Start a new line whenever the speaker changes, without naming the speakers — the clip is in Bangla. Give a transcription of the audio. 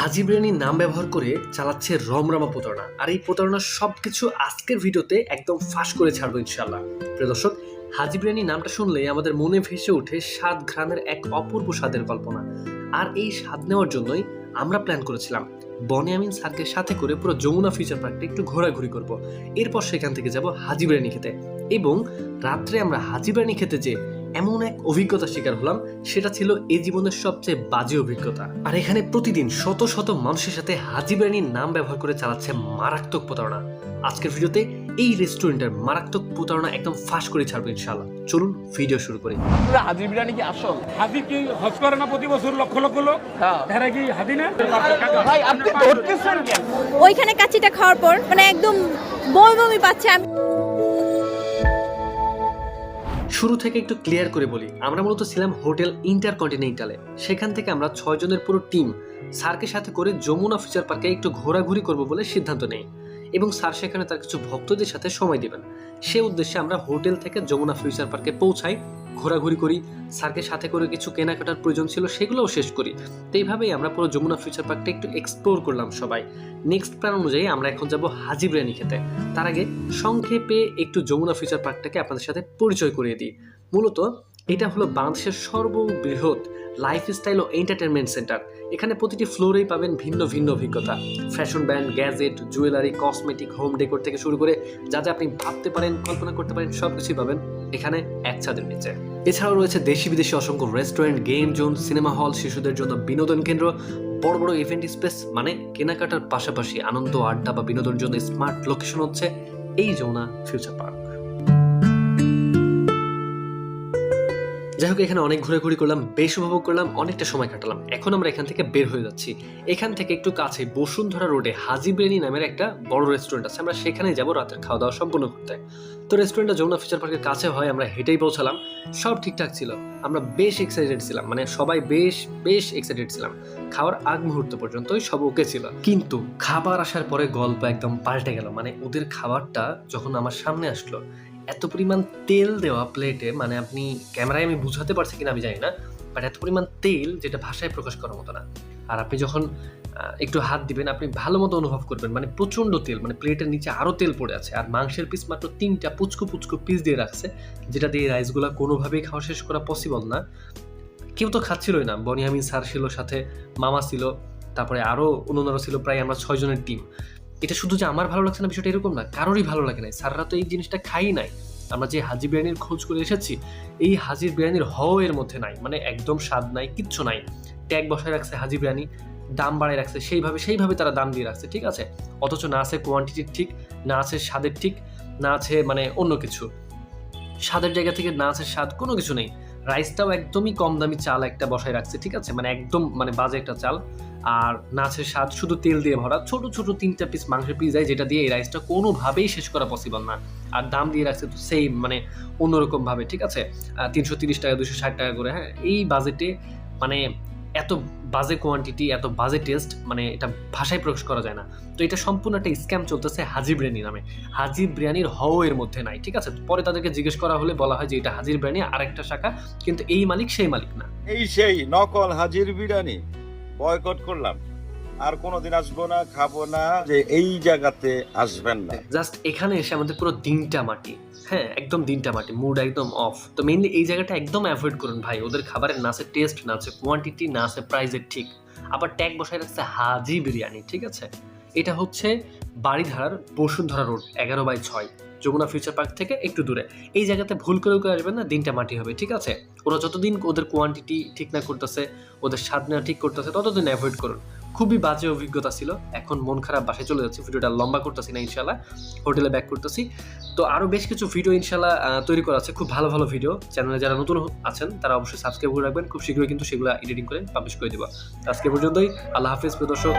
হাজি বিরিয়ানির নাম ব্যবহার করে চালাচ্ছে রমরমা প্রতারণা। আর এই প্রতারণার সব কিছু আজকের ভিডিওতে একদম ফাঁস করে ছাড়বো ইনশাল্লাহ প্রিয় দর্শক, হাজি বিরিয়ানি নামটা শুনলেই আমাদের মনে ভেসে ওঠে স্বাদ ঘ্রাণের এক অপূর্ব স্বাদের কল্পনা। আর এই স্বাদ নেওয়ার জন্যই আমরা প্ল্যান করেছিলাম। বনে আমিন স্যারকে সাথে করে পুরো যমুনা ফিচার পার্কটা একটু ঘোরাঘুরি করব। এরপর সেখান থেকে যাব হাজি বিরিয়ানি খেতে। এবং রাত্রে আমরা হাজি বিরিয়ানি খেতে যে এমন এক অভিজ্ঞতা শিকার হলাম সেটা ছিল এই জীবনের সবচেয়ে বাজে অভিজ্ঞতা। আর এখানে প্রতিদিন শত শত মানুষের সাথে হাজি বিরিয়ানির নাম ব্যবহার করে চালাচ্ছে মারাত্মক প্রতারণা। আজকের ভিডিওতে এই রেস্টুরেন্টের মারাত্মক প্রতারণা একদম ফাঁস করে ছাড়বো ইনশাআল্লাহ। চলুন ভিডিও শুরু করি।
হাজির বিরিয়ানি কি আসল?
হাদি কি হজ করে না প্রতি বছর লক্ষ লক্ষ লোক?
হ্যাঁ।
এরা কি হাদি না?
ভাই আপনি ধরতেছেন কেন?
ওইখানে কাচিটা খাওয়ার পর মানে একদম বমি বমি পাচ্ছে আমি
শুরু থেকে একটু ক্লিয়ার করে বলি। আমরা মূলত ছিলাম হোটেল ইন্টারকন্টিনেন্টালে। সেখান থেকে আমরা ছয়জনের পুরো টিম স্যারকে সাথে করে যমুনা ফিচার পার্কে একটু ঘোরাঘুরি করব বলে সিদ্ধান্ত নেই। এবং স্যার সেখানে তার কিছু ভক্তদের সাথে সময় দেবেন। সে উদ্দেশ্যে আমরা হোটেল থেকে যমুনা ফিউচার পার্কে পৌঁছাই। ঘোরাঘুরি করি, স্যারকে সাথে করে কিছু কেনাকাটার প্রয়োজন ছিল সেগুলোও শেষ করি। তো এইভাবেই আমরা পুরো যমুনা ফিউচার পার্কটা একটু এক্সপ্লোর করলাম সবাই। নেক্সট প্ল্যান অনুযায়ী আমরা এখন যাব হাজি বিরিয়ানি খেতে। তার আগে সংক্ষেপে একটু যমুনা ফিউচার পার্কটাকে আপনাদের সাথে পরিচয় করিয়ে দিই। মূলত এটা হলো বাংলাদেশের সর্ববৃহৎ লাইফস্টাইল ও এন্টারটেনমেন্ট সেন্টার এখানে প্রতিটি ফ্লোরেই পাবেন ভিন্ন ভিন্ন অভিজ্ঞতা। Fashion brand, gadget, jewellery, cosmetic, home decor থেকে শুরু করে যা যা আপনি ভাবতে পারেন, কল্পনা করতে পারেন সব কিছুই পাবেন এখানে এক ছাদের নিচে। এছাড়াও রয়েছে দেশি বিদেশি অসংখ্য restaurant, game zone, cinema hall, শিশুদের জন্য বিনোদন কেন্দ্র, বড় বড় ইভেন্ট স্পেস মানে কেনাকাটার পাশাপাশি আনন্দ, আড্ডা বা বিনোদনের জন্য স্মার্ট লোকেশন হচ্ছে এই যমুনা ফিউচার পার্ক। যাই হোক, এখানে অনেক ঘোরাঘুরি করলাম, বেশ উপভোগ করলাম, অনেকটা সময় কাটালাম। এখন আমরা এখান থেকে বের হয়ে যাচ্ছি। এখান থেকে একটু কাছে বসুন্ধরা রোডে হাজি বিরিয়ানি নামের একটা বড় রেস্টুরেন্ট আছে। আমরা সেখানে যাব রাতের খাওয়া দাওয়া সম্পূর্ণ করতে তো রেস্টুরেন্টটা যমুনা ফিচার পার্কের কাছে হয়, আমরা হেঁটেই পৌঁছালাম। সব ঠিকঠাক ছিল। আমরা বেশ এক্সাইটেড ছিলাম। মানে সবাই বেশ বেশ এক্সাইটেড ছিলাম। খাওয়ার আগ মুহূর্ত পর্যন্তই সব ওকে ছিল। কিন্তু খাবার আসার পরে গল্প একদম পাল্টে গেল। মানে ওদের খাবারটা যখন আমার সামনে আসলো এত পরিমাণ তেল দেওয়া প্লেটে মানে আপনি ক্যামেরায় আমি বুঝাতে পারছি কিনা আমি জানি না বাট এত পরিমাণ তেল যেটা ভাষায় প্রকাশ করার মতো না। আর আপনি যখন একটু হাত দিবেন, আপনি ভালো মতো অনুভব করবেন মানে প্রচণ্ড তেল মানে প্লেটের নিচে আরও তেল পড়ে আছে। আর মাংসের পিস মাত্র তিনটা পুচকু পুচকু পিস দিয়ে রাখছে, যেটা দিয়ে রাইসগুলো কোনোভাবেই খাওয়া শেষ করা পসিবল না। কেউ তো খাচ্ছিলই না। বনিয়ামিন স্যার ছিল, সাথে মামা ছিল, তারপরে আরও অন্যান্যরা ছিল, প্রায় আমরা ছয়জনের টিম এটা শুধু যে আমার ভালো লাগছে না বিষয়টা এরকম না, কারোরই ভালো লাগে নাই। স্যাররা তো এই জিনিসটা খাই নাই। আমরা যে হাজি বিরিয়ানির খোঁজ করে এসেছি, এই হাজির বিরিয়ানির হ এর মধ্যে নাই মানে একদম স্বাদ নাই, কিচ্ছু নাই। ট্যাগ বসায় রাখছে হাজি বিরিয়ানি, দাম বাড়ায় রাখছে, সেইভাবে সেইভাবে তারা দাম দিয়ে রাখছে, ঠিক আছে? অথচ না আছে কোয়ান্টিটির ঠিক, না আছে স্বাদের ঠিক, না আছে মানে অন্য কিছু। স্বাদের জায়গা থেকে না আছে স্বাদ কোনো কিছু নেই। রাইসটাও একদমই কম দামি চাল একটা বসায় রাখছে, ঠিক আছে? মানে একদম মানে বাজে একটা চাল। আর নাচের স্বাদ শুধু তেল দিয়ে ভরা। ছোট ছোট তিনটা পিস মাংসের পিস যায় যেটা দিয়ে এই রাইসটা কোনোভাবেই শেষ করা পসিবল না। আর দাম দিয়ে রাখছে তো সেম মানে অন্যরকমভাবে, ঠিক আছে? তিনশো তিরিশ টাকা দুশো ষাট টাকা করে হ্যাঁ? এই বাজেটে মানে এত বাজে কোয়ান্টিটি এত বাজে টেস্ট মানে এটা ভাষায় প্রকাশ করা যায় না। তো এটা সম্পূর্ণ একটা স্ক্যাম চলতেছে হাজি বিরিয়ানি নামে। হাজি বিরিয়ানির হও এর মধ্যে নাই, ঠিক আছে? পরে তাদেরকে জিজ্ঞেস করা হলে বলা হয় যে এটা হাজির বিরিয়ানি, আরেকটা শাখা, কিন্তু এই মালিক সেই মালিক না।
এই সেই নকল হাজির বিরিয়ানি বয়কট করলাম। আর কোনোদিন আসব না, খাব না, যে এই জায়গাতে আসবেন না।
জাস্ট এখানে এসে আমাদের পুরো দিনটা মাটি। হ্যাঁ একদম দিনটা মাটি মুড একদম অফ তো মেইনলি এই জায়গাটা একদম অ্যাভয়েড করুন ভাই। ওদের খাবারের না আছে টেস্ট না আছে কোয়ান্টিটি না আছে প্রাইসের ঠিক। আবার ট্যাগ বসায় রাখছে হাজি বিরিয়ানি, ঠিক আছে? এটা হচ্ছে বাড়িধারার বসুন্ধরা রোড এগারো বাই ছয়, যমুনা ফিউচার পার্ক থেকে একটু দূরে। এই জায়গাতে ভুল করেও কেউ আসবেন না, দিনটা মাটি হবে, ঠিক আছে? ওরা যতদিন ওদের কোয়ান্টিটি ঠিক না করতেছে, ওদের স্বাদ না ঠিক করতেছে, ততদিন অ্যাভয়েড করুন। খুবই বাজে অভিজ্ঞতা ছিল। এখন মন খারাপ, বাসায় চলে যাচ্ছে, ভিডিওটা লম্বা করতেছি না ইনশাল্লাহ হোটেলে ব্যাক করতেছি। তো আরও বেশ কিছু ভিডিও ইনশাল্লাহ তৈরি করা আছে। খুব ভালো ভালো ভিডিও চ্যানেলে যারা নতুন আছেন, তারা অবশ্যই সাবস্ক্রাইব করে রাখবেন। খুব শীঘ্রই কিন্তু সেগুলো এডিটিং করে পাবলিশ করে দেবো। আজকে পর্যন্তই। আল্লাহ হাফিজ, প্রিয় দর্শক।